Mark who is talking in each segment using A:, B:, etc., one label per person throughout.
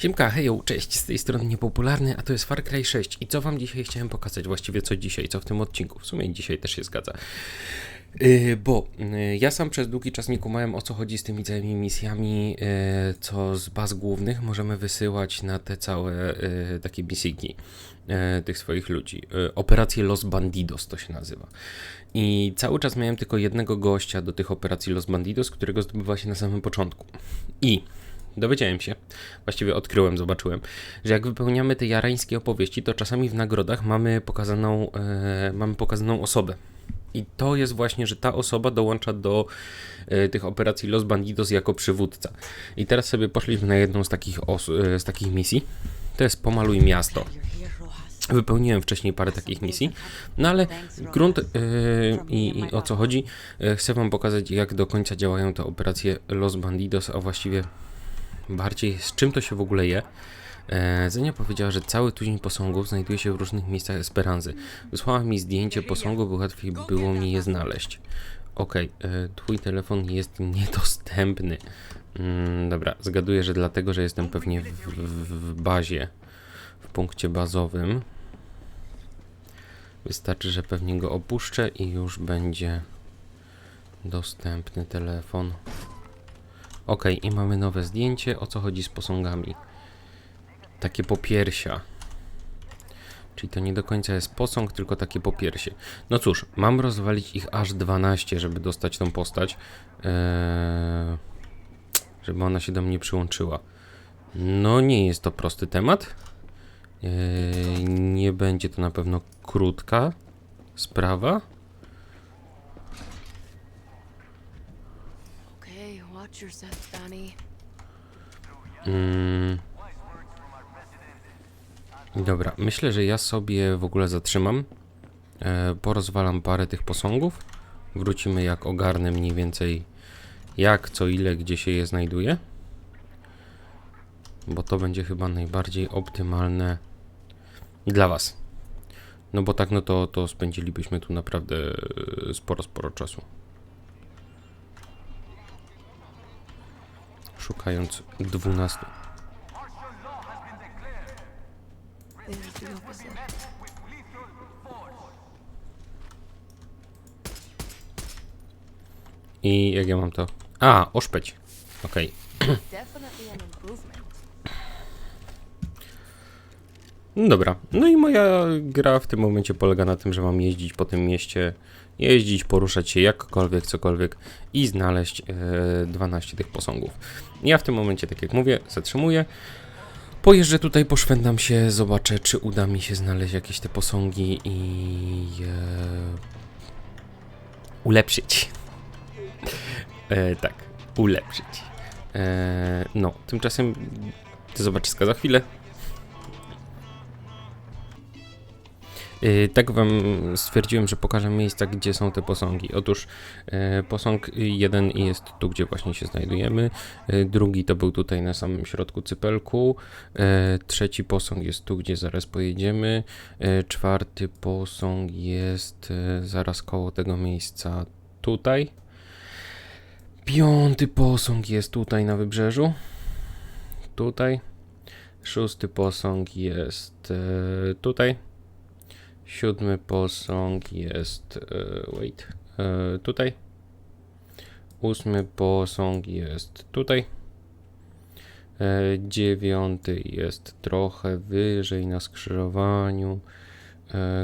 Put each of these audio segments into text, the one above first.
A: Siemka, hejo, cześć, z tej strony Niepopularny, a to jest Far Cry 6 i co wam dzisiaj chciałem pokazać, właściwie co dzisiaj, co w tym odcinku, w sumie dzisiaj też się zgadza. Yy, bo yy, ja sam przez długi czas nie kumałem o co chodzi z tymi całymi misjami, yy, co z baz głównych możemy wysyłać na te całe yy, takie misyjki yy, tych swoich ludzi. Yy, Operacje Los Bandidos to się nazywa. I cały czas miałem tylko jednego gościa do tych operacji Los Bandidos, którego zdobywa się na samym początku. I dowiedziałem się, właściwie odkryłem, zobaczyłem, że jak wypełniamy te jarańskie opowieści, to czasami w nagrodach mamy pokazaną, e, mamy pokazaną osobę. I to jest właśnie, że ta osoba dołącza do e, tych operacji Los Bandidos jako przywódca. I teraz sobie poszliśmy na jedną z takich, os- e, z takich misji. To jest Pomaluj Miasto. Wypełniłem wcześniej parę takich misji, no ale grunt yy, i, i o co chodzi, yy, chcę Wam pokazać, jak do końca działają te operacje Los Bandidos, a właściwie bardziej z czym to się w ogóle je. E, Zenia powiedziała, że cały tuzin posągów znajduje się w różnych miejscach Esperanzy. Wysłała mi zdjęcie posągu, by łatwiej było mi je znaleźć. Okej, e, twój telefon jest niedostępny. Mm, dobra, zgaduję, że dlatego, że jestem pewnie w, w, w bazie, w punkcie bazowym. Wystarczy, że pewnie go opuszczę i już będzie dostępny telefon. Ok, i mamy nowe zdjęcie. O co chodzi z posągami? Takie popiersia. Czyli to nie do końca jest posąg, tylko takie popiersie. No cóż, mam rozwalić ich aż 12, żeby dostać tą postać. Eee, żeby ona się do mnie przyłączyła. No nie jest to prosty temat. Eee, nie będzie to na pewno krótka sprawa.
B: Okay, watch yourself.
A: Mm. Dobra, myślę, że ja sobie w ogóle zatrzymam. E, porozwalam parę tych posągów. Wrócimy jak ogarnę mniej więcej jak, co, ile, gdzie się je znajduje. Bo to będzie chyba najbardziej optymalne dla Was. No bo tak, no to, to spędzilibyśmy tu naprawdę sporo, sporo czasu. Szukając 12.
B: There's the opposite.
A: I jak ja mam to? A, oszpeć. Okej. No dobra. No i moja gra w tym momencie polega na tym, że mam jeździć po tym mieście, jeździć, poruszać się jakkolwiek, cokolwiek i znaleźć e, 12 tych posągów. Ja w tym momencie, tak jak mówię, zatrzymuję. Pojeżdżę tutaj, poszwędam się, zobaczę, czy uda mi się znaleźć jakieś te posągi i e, ulepszyć. E, tak, ulepszyć. E, no, tymczasem to zobaczyska za chwilę. Tak wam stwierdziłem, że pokażę miejsca, gdzie są te posągi. Otóż yy, posąg jeden jest tu, gdzie właśnie się znajdujemy. Yy, drugi to był tutaj na samym środku cypelku. Trzeci posąg jest tu, gdzie zaraz pojedziemy. Czwarty posąg jest zaraz koło tego miejsca tutaj. Piąty posąg jest tutaj na wybrzeżu. Tutaj. Szósty posąg jest tutaj. Siódmy posąg jest. E, wait. E, tutaj. Ósmy posąg jest tutaj. E, dziewiąty jest trochę wyżej na skrzyżowaniu.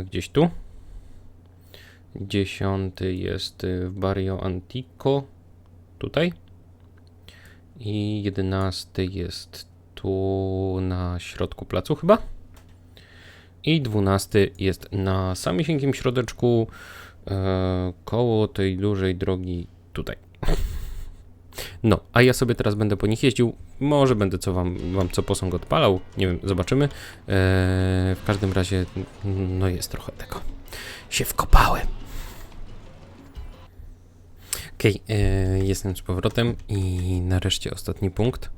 A: Gdzieś tu. Dziesiąty jest w Barrio Antico. Tutaj. I jedenasty jest tu na środku placu chyba. I dwunasty jest na samysieńkim środeczku e, koło tej dużej drogi tutaj. No, a ja sobie teraz będę po nich jeździł. Może będę co wam, wam co posąg odpalał. Nie wiem, zobaczymy. E, w każdym razie, no jest trochę tego. Się wkopałem. Okej, e, jestem z powrotem i nareszcie ostatni punkt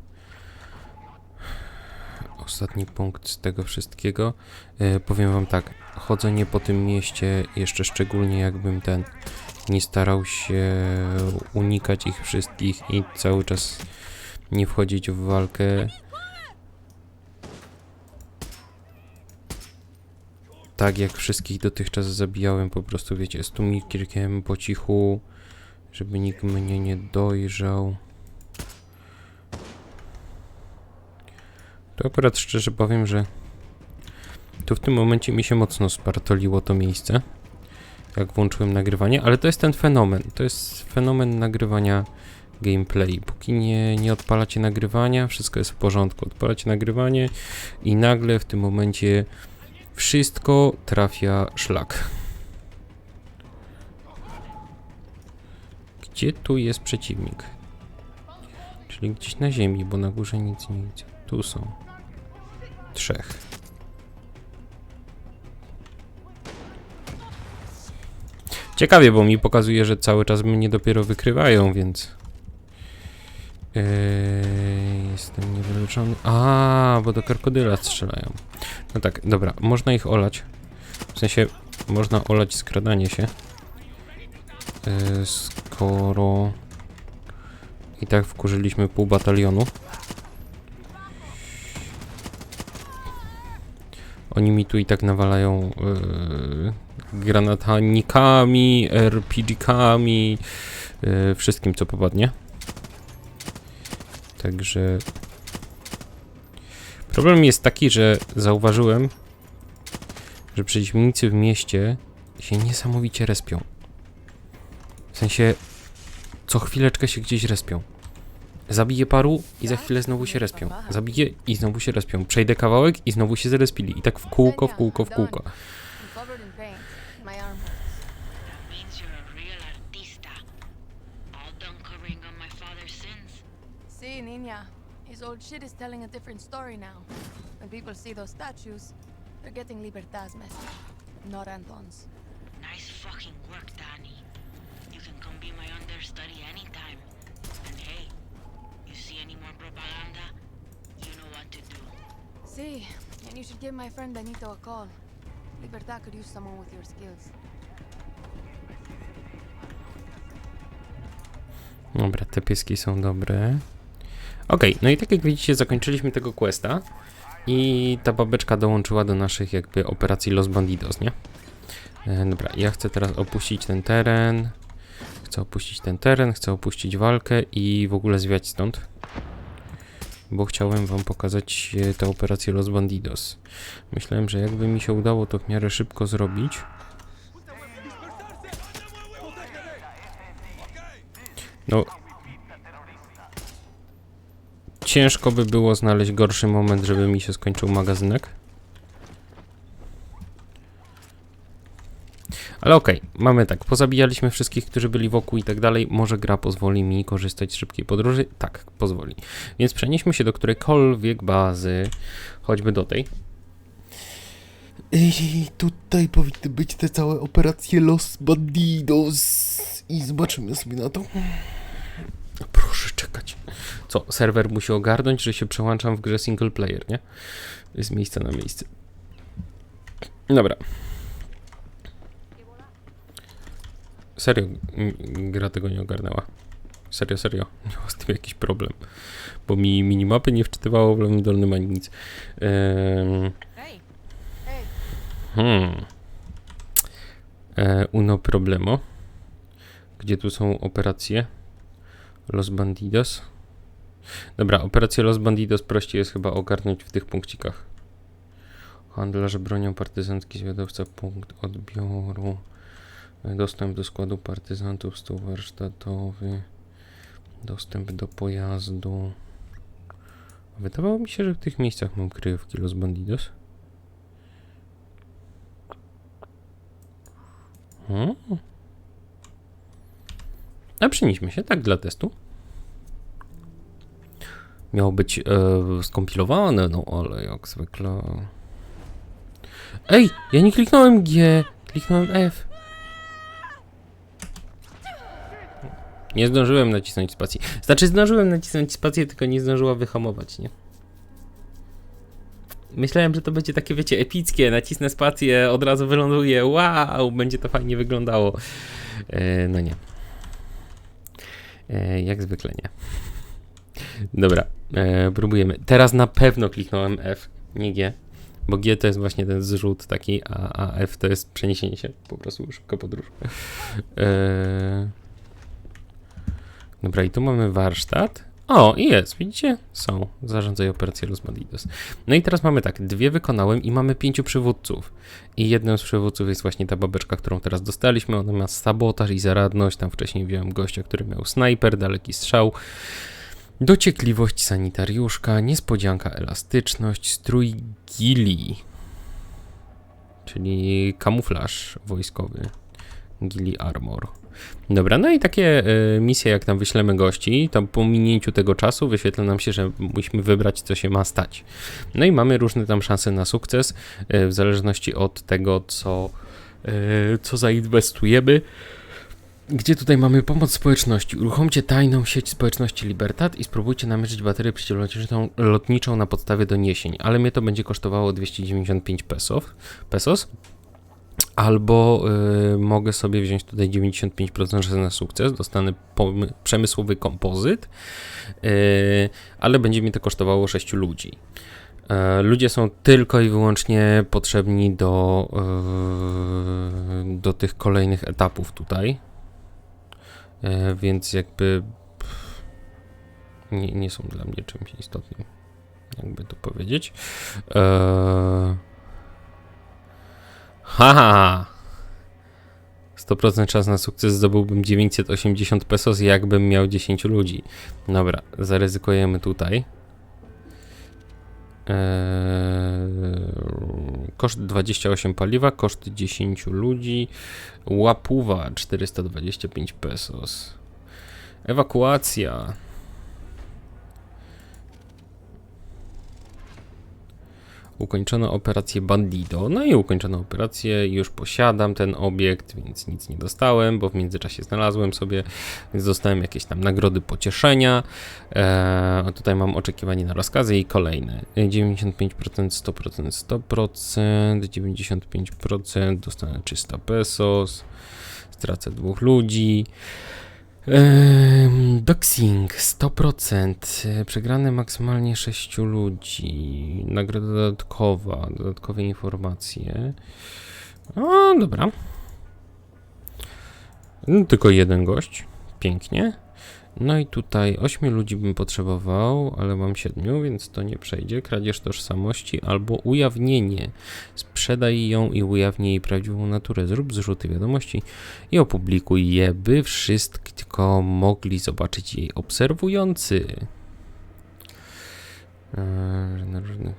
A: ostatni punkt z tego wszystkiego. E, powiem wam tak, chodzenie po tym mieście, jeszcze szczególnie jakbym ten nie starał się unikać ich wszystkich i cały czas nie wchodzić w walkę. Tak jak wszystkich dotychczas zabijałem, po prostu wiecie, z tłumikierkiem po cichu, żeby nikt mnie nie dojrzał. To akurat szczerze powiem, że tu w tym momencie mi się mocno spartoliło to miejsce, jak włączyłem nagrywanie, ale to jest ten fenomen, to jest fenomen nagrywania gameplay. Póki nie, nie odpalacie nagrywania, wszystko jest w porządku. Odpalacie nagrywanie i nagle w tym momencie wszystko trafia szlak. Gdzie tu jest przeciwnik? Czyli gdzieś na ziemi, bo na górze nic nie widzę. Tu są. Trzech. Ciekawie, bo mi pokazuje, że cały czas mnie dopiero wykrywają, więc... Eee, jestem niewyleczony. A, bo do krokodyla strzelają. No tak, dobra, można ich olać. W sensie, można olać skradanie się. Eee, skoro... I tak wkurzyliśmy pół batalionu. Oni mi tu i tak nawalają yy, granatanikami, RPG-kami, yy, wszystkim co popadnie. Także problem jest taki, że zauważyłem, że przeciwnicy w mieście się niesamowicie respią. W sensie co chwileczkę się gdzieś respią. Zabiję paru i za chwilę znowu się respią. Zabiję i znowu się respią. Przejdę kawałek i znowu się zrespili. I tak w kółko, w kółko, w kółko.
B: See, Nina, his old shit is telling a different story now. When people see those statues, they're getting Libertad's message, not Anton's.
C: Nice fucking work, Danny. You can come be my understudy anytime. And hey, you see any more propaganda? You know what to do.
B: See, and you should give my friend Benito a call. Libertad could use someone with your skills.
A: Dobra, te pieski są dobre. Okej, no i tak jak widzicie, zakończyliśmy tego questa. I ta babeczka dołączyła do naszych jakby operacji Los Bandidos, nie? E, dobra, ja chcę teraz opuścić ten teren. Chcę opuścić ten teren, chcę opuścić walkę i w ogóle zwiać stąd. Bo chciałem wam pokazać e, tę operację Los Bandidos. Myślałem, że jakby mi się udało to w miarę szybko zrobić. No. Ciężko by było znaleźć gorszy moment, żeby mi się skończył magazynek. Ale okej, mamy tak, pozabijaliśmy wszystkich, którzy byli wokół i tak dalej. Może gra pozwoli mi korzystać z szybkiej podróży? Tak, pozwoli. Więc przenieśmy się do którejkolwiek bazy, choćby do tej. I tutaj powinny być te całe operacje Los Bandidos. I zobaczymy sobie na to. Proszę czekać. Co, serwer musi ogarnąć, że się przełączam w grze single player, nie? Z miejsca na miejsce. Dobra. Serio, gra tego nie ogarnęła. Serio, serio. Miała z tym jakiś problem. Bo mi minimapy nie wczytywało w lewym dolnym ani nic. Ehm, Hmm. E, uno problemo. Gdzie tu są operacje? Los Bandidos. Dobra, operację Los Bandidos prościej jest chyba ogarnąć w tych punkcikach. Handlarz bronią partyzancki, zwiadowca, punkt odbioru. Dostęp do składu partyzantów, stół warsztatowy. Dostęp do pojazdu. Wydawało mi się, że w tych miejscach mam kryjówki Los Bandidos. Hmm. A przenieśmy się, tak dla testu. Miało być e, skompilowane, no ale jak zwykle. Ej, ja nie kliknąłem G, kliknąłem F. Nie zdążyłem nacisnąć spacji. Znaczy, zdążyłem nacisnąć spację, tylko nie zdążyła wyhamować, nie? Myślałem, że to będzie takie, wiecie, epickie. Nacisnę spację, od razu wyląduję. Wow, będzie to fajnie wyglądało. E, no nie. E, jak zwykle nie. Dobra, e, próbujemy. Teraz na pewno kliknąłem F, nie G, Bo G to jest właśnie ten zrzut taki, a, a F to jest przeniesienie się, po prostu szybka podróż. Eee... Dobra, i tu mamy warsztat. O, i jest, widzicie? Są. Zarządzaj operację Los Malditos. No i teraz mamy tak, dwie wykonałem i mamy pięciu przywódców. I jednym z przywódców jest właśnie ta babeczka, którą teraz dostaliśmy. Ona ma sabotaż i zaradność. Tam wcześniej wziąłem gościa, który miał snajper, daleki strzał. Dociekliwość sanitariuszka, niespodzianka elastyczność, strój gili, czyli kamuflaż wojskowy, gili armor. Dobra, no i takie y, misje, jak tam wyślemy gości, to po minięciu tego czasu wyświetla nam się, że musimy wybrać, co się ma stać. No i mamy różne tam szanse na sukces, y, w zależności od tego, co, y, co zainwestujemy. Gdzie tutaj mamy pomoc społeczności? Uruchomcie tajną sieć społeczności Libertad i spróbujcie namierzyć baterię przeciwlotniczą lotniczą na podstawie doniesień, ale mnie to będzie kosztowało 295 pesos. pesos. Albo y, mogę sobie wziąć tutaj 95% szans na sukces, dostanę przemysłowy kompozyt, y, ale będzie mi to kosztowało 6 ludzi. E, Ludzie są tylko i wyłącznie potrzebni do, y, do tych kolejnych etapów tutaj. E, więc jakby pff, nie, nie są dla mnie czymś istotnym, jakby to powiedzieć. Eee... Haha! 100% czas na sukces zdobyłbym 980 pesos, jakbym miał 10 ludzi. Dobra, zaryzykujemy tutaj. Eee, koszt 28 paliwa, koszt 10 ludzi, łapuwa 425 pesos. Ewakuacja. Ukończono operację Bandido. No i ukończono operację, już posiadam ten obiekt, więc nic nie dostałem, bo w międzyczasie znalazłem sobie, więc dostałem jakieś tam nagrody pocieszenia. Eee, tutaj mam oczekiwanie na rozkazy i kolejne. 95%, 100%, 100%, 95% dostanę 300 pesos, stracę dwóch ludzi. Doxing 100%. e, Przegrane maksymalnie 6 ludzi. Nagroda dodatkowa, dodatkowe informacje. O, dobra. No, tylko jeden gość. Pięknie. No i tutaj 8 ludzi bym potrzebował, ale mam 7, więc to nie przejdzie. Kradzież tożsamości albo ujawnienie. Sprzedaj ją i ujawnij jej prawdziwą naturę. Zrób zrzuty wiadomości i opublikuj je, by wszystko mogli zobaczyć jej obserwujący. Eee,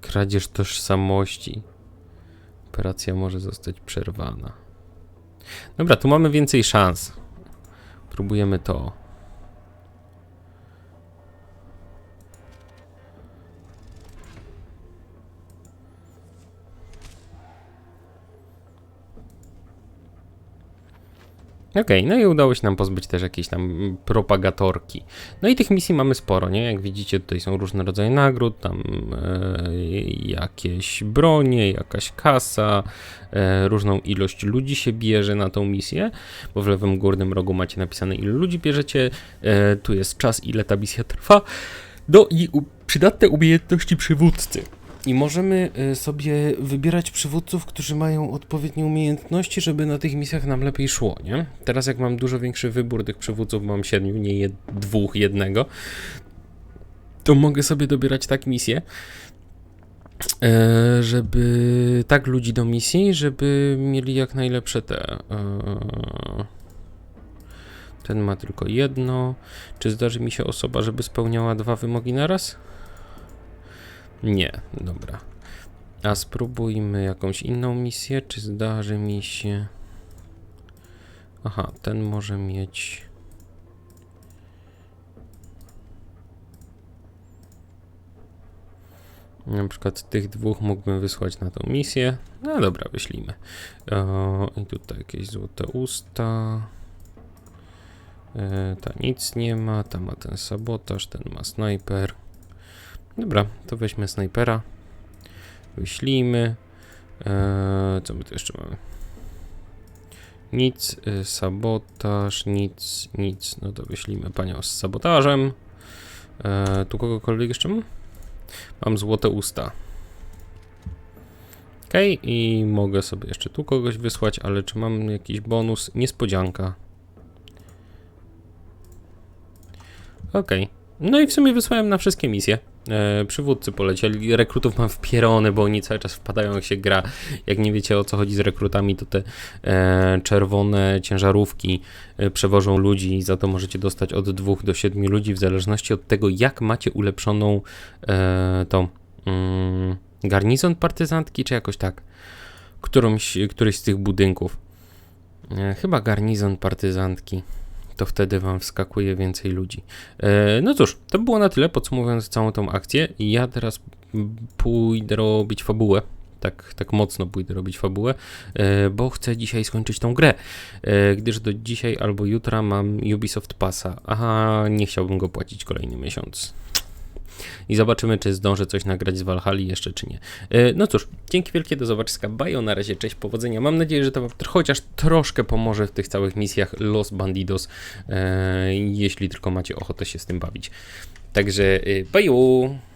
A: Kradzież tożsamości. Operacja może zostać przerwana. Dobra, tu mamy więcej szans. Próbujemy to. Okej, no i udało się nam pozbyć też jakiejś tam propagatorki. No i tych misji mamy sporo, nie? Jak widzicie, tutaj są różne rodzaje nagród, tam e, jakieś bronie, jakaś kasa, e, różną ilość ludzi się bierze na tą misję, bo w lewym górnym rogu macie napisane ile ludzi bierzecie, e, tu jest czas, ile ta misja trwa, no i u, przydatne umiejętności przywódcy. I możemy y, sobie wybierać przywódców, którzy mają odpowiednie umiejętności, żeby na tych misjach nam lepiej szło, nie? Teraz jak mam dużo większy wybór tych przywódców, mam siedmiu, nie jed dwóch, jednego, to mogę sobie dobierać tak misje, e, żeby tak ludzi do misji, żeby mieli jak najlepsze te. E, ten ma tylko jedno. Czy zdarzy mi się osoba, żeby spełniała dwa wymogi naraz? Nie, dobra. A spróbujmy jakąś inną misję, czy zdarzy mi się... Aha, ten może mieć... Na przykład tych dwóch mógłbym wysłać na tą misję. No dobra, wyślijmy. O, I tutaj jakieś złote usta. E, ta nic nie ma, ta ma ten sabotaż, ten ma snajper. Dobra, to weźmy snajpera. Wyślijmy. Eee, co my tu jeszcze mamy? Nic, y, sabotaż, nic, nic. No to wyślimy panią z sabotażem. E, tu kogokolwiek jeszcze mam? Mam złote usta. Okej, i mogę sobie jeszcze tu kogoś wysłać, ale czy mam jakiś bonus? Niespodzianka. Okej. No i w sumie wysłałem na wszystkie misje. E, przywódcy polecieli, rekrutów mam wpierony, bo oni cały czas wpadają jak się gra. Jak nie wiecie o co chodzi z rekrutami, to te e, czerwone ciężarówki e, przewożą ludzi i za to możecie dostać od 2 do 7 ludzi w zależności od tego jak macie ulepszoną e, tą mm, garnizon partyzantki, czy jakoś tak. Którąś, któryś z tych budynków. E, chyba garnizon partyzantki to wtedy wam wskakuje więcej ludzi. E, no cóż, to było na tyle, podsumowując całą tą akcję. Ja teraz pójdę robić fabułę. Tak, tak mocno pójdę robić fabułę, e, bo chcę dzisiaj skończyć tą grę, e, gdyż do dzisiaj albo jutra mam Ubisoft Passa, a nie chciałbym go płacić kolejny miesiąc. I zobaczymy, czy zdążę coś nagrać z Valhalla jeszcze, czy nie. E, No cóż, dzięki wielkie, do zobaczenia. Bajo, na razie, cześć, powodzenia. Mam nadzieję, że to chociaż troszkę pomoże w tych całych misjach Los Bandidos, e, jeśli tylko macie ochotę się z tym bawić. Także, e, bajo!